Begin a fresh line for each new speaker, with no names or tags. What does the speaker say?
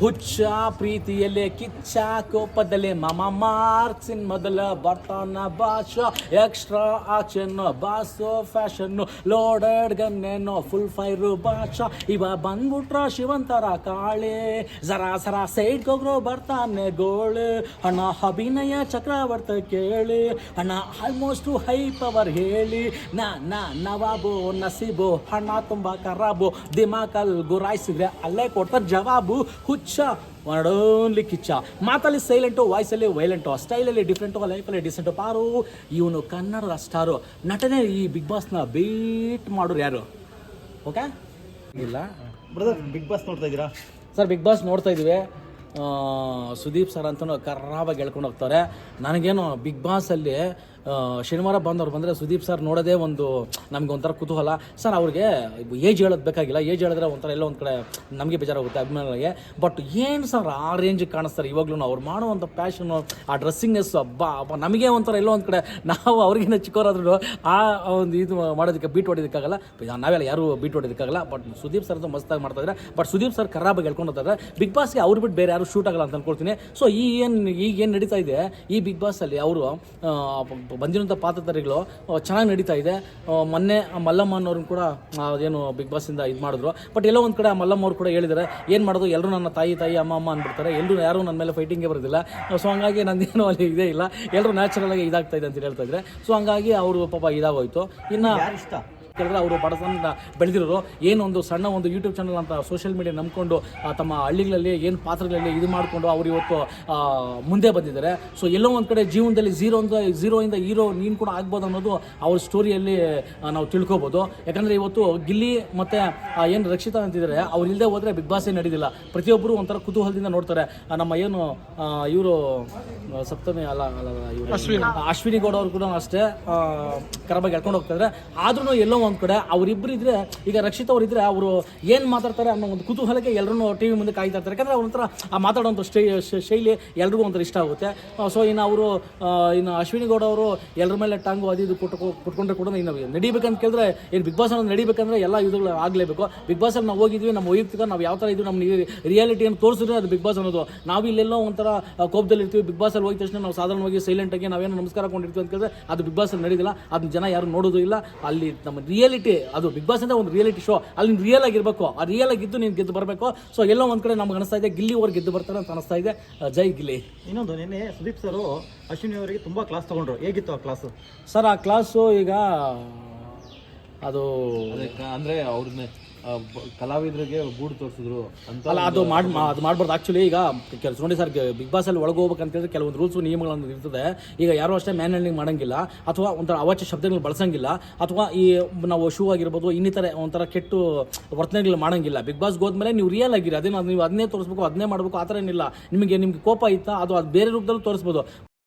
ಹುಚ್ಚ ಪ್ರೀತಿಯಲ್ಲೇ ಕಿಚ್ಚ ಕೋಪದಲ್ಲೇ ಮಮ ಮಾರ್ಕ್ಸಿನ್ ಮೊದಲ ಬರ್ತಾನ Basha extra action boss fashion, loaded ಗನ್ನೇನೋ, full fire Basha. ಇವ ಬಂದ್ಬಿಟ್ರ ಶಿವಂತರ ಕಾಳೆ. ಜರಾ ಸರ ಸೈಡ್ ಹೋಗ್ರೋ ಬರ್ತಾನೆ ಗೋಳು. ಹಣ ಅಭಿನಯ ಚಕ್ರವರ್ತ ಕೇಳಿ. ಹಣ ಆಲ್ಮೋಸ್ಟ್ ಹೈ ಪವರ್ ಹೇಳಿ. ನಾ ನಾ, ನವಾಬು, ನಸೀಬು ಹಣ ತುಂಬ ಖರಾಬು. ದಿಮಾಕಲ್ ಗುರಾಯಿಸಿದ್ರೆ ಅಲ್ಲೇ ಕೊಡ್ತಾರೆ ಜವಾಬು. ಹುಚ್ಚ ಓನ್ಲಿ ಕಿಚ್ಚ. ಮಾತಲ್ಲಿ ಸೈಲೆಂಟು ವಾಯ್ಸಲ್ಲಿ ವೈಲೆಂಟು ಸ್ಟೈಲಲ್ಲಿ ಡಿಫ್ರೆಂಟು ಲೈಫಲ್ಲಿ ಡಿಸೆಂಟು ಪಾರು ಇವನು ಕನ್ನಡದ ಸ್ಟಾರು ನಟನೆ ಈ ಬಿಗ್ ಬಾಸ್ನ ಬೀಟ್ ಮಾಡೋರು ಯಾರು? ಓಕೆ ಇಲ್ಲ.
ಬ್ರದರ್ ಬಿಗ್ ಬಾಸ್ ನೋಡ್ತಾ ಇದ್ದೀರಾ?
ಸರ್ ಬಿಗ್ ಬಾಸ್ ನೋಡ್ತಾ ಇದ್ದೀವಿ. ಸುದೀಪ್ ಸರ್ ಅಂತಲೂ ಖರಾಬಾಗಿ ಹೇಳ್ಕೊಂಡು ಹೋಗ್ತಾರೆ. ನನಗೇನು ಬಿಗ್ ಬಾಸಲ್ಲಿ ಶನಿವಾರ ಬಂದವ್ರು ಬಂದರೆ ಸುದೀಪ್ ಸರ್ ನೋಡೋದೇ ಒಂದು ನಮ್ಗೆ ಒಂಥರ ಕುತೂಹಲ. ಸರ್, ಅವ್ರಿಗೆ ಏಜ್ ಹೇಳೋದು ಬೇಕಾಗಿಲ್ಲ. ಏಜ್ ಹೇಳಿದ್ರೆ ಒಂಥರ ಎಲ್ಲೋ ಒಂದು ಕಡೆ ನಮಗೆ ಬೇಜಾರಾಗುತ್ತೆ ಅಭಿಮಾನಿಗಳಿಗೆ. ಬಟ್ ಏನು ಸರ್ ಆ ರೇಂಜ್ ಕಾಣಿಸ್ತಾರೆ? ಇವಾಗಲೂ ಅವ್ರು ಮಾಡುವಂಥ ಪ್ಯಾಷನು ಆ ಡ್ರೆಸ್ಸಿಂಗ್ನೆಸ್ ಹಬ್ಬ ಹಬ್ಬ ನಮಗೆ ಒಂಥರ ಎಲ್ಲೋ ಒಂದು ಕಡೆ ನಾವು ಅವ್ರಿಗಿಂತ ಚಿಕ್ಕವರಾದ್ರೂ ಆ ಒಂದು ಇದು ಮಾಡೋದಕ್ಕೆ ಬೀಟ್ ಹೊಡೋದಕ್ಕಾಗಲ್ಲ ನಾವೆಲ್ಲ ಯಾರು ಬೀಟ್ ಹೊಡೋದಕ್ಕಾಗಲ್ಲ ಬಟ್ ಸುದೀಪ್ ಸರ್ ಅಂತೂ ಮಸ್ತಾಗಿ ಮಾಡ್ತಾ ಇದ್ದಾರೆ ಬಟ್ ಸುದೀಪ್ ಸರ್ ಖರಾಬಾಗಿ ಹೇಳ್ಕೊಂಡು ಹೋಗ್ತಾರೆ ಬಿಗ್ ಬಾಸ್ಗೆ ಅವ್ರು ಬಿಟ್ಟು ಬೇರೆ ಯಾರು ಶೂಟ್ ಆಗಲ್ಲ ಅಂತ ಅನ್ಕೊಳ್ತೀನಿ. ಸೊ ಈ ಏನು, ಈಗ ಏನು ನಡೀತಾ ಇದೆ? ಈ ಬಿಗ್ ಬಾಸಲ್ಲಿ ಅವರು ಬಂದಿರೋಂಥ ಪಾತ್ರಧಾರಿಗಳು ಚೆನ್ನಾಗಿ ನಡೀತಾ ಇದೆ. ಮೊನ್ನೆ ಮಲ್ಲಮ್ಮ ಅನ್ನೋರು ಕೂಡ ಏನು ಬಿಗ್ ಬಾಸಿಂದ ಇದು ಮಾಡಿದ್ರು. ಬಟ್ ಎಲ್ಲೋ ಒಂದು ಕಡೆ ಮಲ್ಲಮ್ಮ ಅವ್ರು ಕೂಡ ಹೇಳಿದ್ದಾರೆ ಏನು ಮಾಡೋದು? ಎಲ್ಲರೂ ನನ್ನ ತಾಯಿ ತಾಯಿ, ಅಮ್ಮ ಅಮ್ಮ ಅಂದ್ಬಿಡ್ತಾರೆ. ಎಲ್ಲರೂ ಯಾರೂ ನನ್ನ ಮೇಲೆ ಫೈಟಿಂಗೇ ಬರೋದಿಲ್ಲ. ಸೊ ಹಂಗಾಗಿ ನಂದೇನು ಅಲ್ಲಿ ಇದೇ ಇಲ್ಲ. ಎಲ್ಲರೂ ನ್ಯಾಚುರಲ್ ಆಗಿ ಇದಾಗ್ತಾ ಇದೆ ಅಂತ ಹೇಳ್ತಾ ಇದ್ದಾರೆ ಸೊ ಹಂಗಾಗಿ ಅವರು ಪಾಪ ಇದಾಗೋಯ್ತು. ಇನ್ನು
ಇಷ್ಟ
ಕೇಳಿದ್ರೆ ಅವರು ಬಡತನ ಬೆಳೆದಿರೋರು. ಏನು ಒಂದು ಸಣ್ಣ ಒಂದು ಯೂಟ್ಯೂಬ್ ಚಾನಲ್ ಅಂತ ಸೋಷಿಯಲ್ ಮೀಡಿಯಾ ನಂಬಿಕೊಂಡು ತಮ್ಮ ಹಳ್ಳಿಗಳಲ್ಲಿ ಏನು ಪಾತ್ರಗಳಲ್ಲಿ ಇದು ಮಾಡಿಕೊಂಡು ಅವ್ರು ಇವತ್ತು ಮುಂದೆ ಬಂದಿದ್ದಾರೆ. ಸೊ ಎಲ್ಲೋ ಒಂದು ಕಡೆ ಜೀವನದಲ್ಲಿ ಝೀರೋ ಅಂತ ಝೀರೋಯಿಂದ ಹೀರೋ ನೀನು ಕೂಡ ಆಗ್ಬೋದು ಅನ್ನೋದು ಅವ್ರ ಸ್ಟೋರಿಯಲ್ಲಿ ನಾವು ತಿಳ್ಕೊಬೋದು. ಯಾಕಂದರೆ ಇವತ್ತು ಗಿಲ್ಲಿ ಮತ್ತು ಏನು ರಕ್ಷಿತಾ ಅಂತಿದ್ದಾರೆ ಅವ್ರು ಇಲ್ಲದೆ ಹೋದರೆ ಬಿಗ್ ಬಾಸೇ ನಡೆದಿಲ್ಲ. ಪ್ರತಿಯೊಬ್ಬರು ಒಂಥರ ಕುತೂಹಲದಿಂದ ನೋಡ್ತಾರೆ. ನಮ್ಮ ಏನು ಇವರು ಸಪ್ತಮಿ ಅಲ್ಲ ಅಲ್ಲ ಇವರು ಅಶ್ವಿನಿ. ಗೌಡ ಅವರು ಕೂಡ ಅಷ್ಟೇ ಕರಬಾಗಿ ಹೇಳ್ಕೊಂಡು ಹೋಗ್ತಾರೆ ಇದ್ದಾರೆ ಆದ್ರೂ ಎಲ್ಲೋ ಒಂದು ಕಡೆ ಅವರಿಬ್ಬರು ಇದ್ರೆ, ಈಗ ರಕ್ಷಿತ್ ಅವ್ರು ಇದ್ರೆ ಅವರು ಏನು ಮಾತಾಡ್ತಾರೆ ಅನ್ನೋ ಒಂದು ಕುತೂಹಲಕ್ಕೆ ಎಲ್ಲರೂ ಟಿ ವಿ ಮುಂದೆ ಕಾಯ್ತಾ ಇರ್ತಾರೆ. ಯಾಕಂದ್ರೆ ಹತ್ರ ಆ ಮಾತಾಡೋಂಥ ಶೈಲಿ ಎಲ್ರಿಗೂ ಒಂಥರ ಇಷ್ಟ ಆಗುತ್ತೆ. ಸೊ ಇನ್ನು ಅವರು ಇನ್ನು ಅಶ್ವಿನಿ ಗೌಡ ಅವರು ಎಲ್ಲರ ಮೇಲೆ ಟಾಂಗು ಅದು ಇದು ಕೊಟ್ಟು, ಕೊಟ್ಕೊಂಡ್ರೆ ಕೂಡ ಇನ್ನು ನಡಿಬೇಕಂತ ಕೇಳಿದ್ರೆ ಏನು ಬಿಗ್ ಬಾಸ್ ಅನ್ನೋದು ನಡಿಬೇಕಂದ್ರೆ ಎಲ್ಲ ಇದುಗಳು ಆಗಲೇಬೇಕು. ಬಿಗ್ ಬಾಸಲ್ಲಿ ನಾವು ಹೋಗಿದ್ವಿ, ನಮ್ಮ ವೈಯಕ್ತಿಕ ನಾವು ಯಾವ ಥರ ಇದು ನಮ್ಮ ರಿಯಾಲಿಟಿಯನ್ನು ತೋರಿಸಿದ್ರೆ ಅದು ಬಿಗ್ ಬಾಸ್ ಅನ್ನೋದು. ನಾವು ಇಲ್ಲೆಲ್ಲೋ ಒಂಥರ ಕೋಪದಲ್ಲಿ ಇರ್ತೀವಿ ಬಿಗ್ ಬಾಸಲ್ಲಿ ಹೋಗಿದ ತಕ್ಷಣ ನಾವು ಸಾಧಾರಣವಾಗಿ ಸೈಲೆಂಟಾಗಿ ನಾವೇನು ನಮಸ್ಕಾರ ಕೊಂಡಿರ್ತೀವಿ ಅಂತ ಕೇಳಿದ್ರೆ ಅದು ಬಿಗ್ ಬಾಸಲ್ಲಿ ನಡೀದಿಲ್ಲ. ಅದನ್ನ ಜನ ಯಾರು ನೋಡೋದು ಇಲ್ಲ. ಅಲ್ಲಿ ನಮ್ಮ ರಿಯಾಲಿಟಿ ಅದು ಬಿಗ್ ಬಾಸ್ ಅಂದ್ರೆ ಒಂದು ರಿಯಾಲಿಟಿ ಶೋ ಅಲ್ಲಿ ನೀನು ರಿಯಲ್ ಆಗಿರಬೇಕು. ಆ ರಿಯಲ್ ಆಗಿದ್ದು ನೀನು ಗೆದ್ದು ಬರಬೇಕು. ಸೊ ಎಲ್ಲೋ ಒಂದು ಕಡೆ ನಮ್ಗೆ ಅನಿಸ್ತಾ ಇದೆ ಗಿಲ್ಲಿ ಅವ್ರು ಗೆದ್ದು ಬರ್ತಾರೆ ಅಂತ ಅನಿಸ್ತಾ ಇದೆ. ಜೈ ಗಿಲ್ಲಿ.
ಇನ್ನೊಂದು ನಿನ್ನೆ ಸುದೀಪ್ ಸರು ಅಶ್ವಿನಿ ಅವರಿಗೆ ತುಂಬ ಕ್ಲಾಸ್ ತಗೊಂಡ್ರು. ಹೇಗಿತ್ತು ಆ ಕ್ಲಾಸು
ಸರ್ ಆ ಕ್ಲಾಸು ಈಗ ಅದು
ಅಂದ್ರೆ ಅವ್ರನ್ನ ಕಲಾವಿದರಿಗೆ ಗೂಡು ತೋರಿಸಿದ್ರು ಅಂತ
ಅಲ್ಲ ಅದು ಮಾಡಿ ಅದು ಮಾಡ್ಬಾರ್ದು. ಆ್ಯಕ್ಚುಲಿ ಈಗ ಕೆಲಸ ನೋಡಿ ಸರ್ ಬಿಗ್ ಬಾಸಲ್ಲಿ ಒಳಗೆ ಹೋಗ್ಬೇಕಂತಂದ್ರೆ ಕೆಲವೊಂದು ರೂಲ್ಸು ನಿಯಮಗಳನ್ನು ಇರ್ತದೆ. ಈಗ ಯಾರು ಅಷ್ಟೇ ಮ್ಯಾನ್ ಹ್ಯಾಂಡ್ಲಿಂಗ್ ಮಾಡಂಗಿಲ್ಲ ಅಥವಾ ಒಂಥರ ಅವಾಚ್ಯ ಶಬ್ದಗಳು ಬಳಸಂಗಿಲ್ಲ ಅಥವಾ ಈ ನಾವು ಶೂ ಆಗಿರ್ಬೋದು ಇನ್ನಿತರ ಒಂಥರ ಕೆಟ್ಟು ವರ್ತನೆಗಳು ಮಾಡಂಗಿಲ್ಲ. ಬಿಗ್ ಬಾಸ್ಗೆ ಹೋದ್ಮೇಲೆ ನೀವು ರಿಯಲ್ ಆಗಿರಿ. ಅದೇನು ನೀವು ಅದನ್ನೇ ತೋರಿಸ್ಬೇಕು ಅದನ್ನೇ ಮಾಡಬೇಕು ಆ ಥರ ಏನಿಲ್ಲ. ನಿಮಗೆ ನಿಮ್ಗೆ ಕೋಪ ಇತ್ತಾ ಅದು ಅದು ಬೇರೆ ರೂಪದಲ್ಲೂ ತೋರಿಸ್ಬೋದು.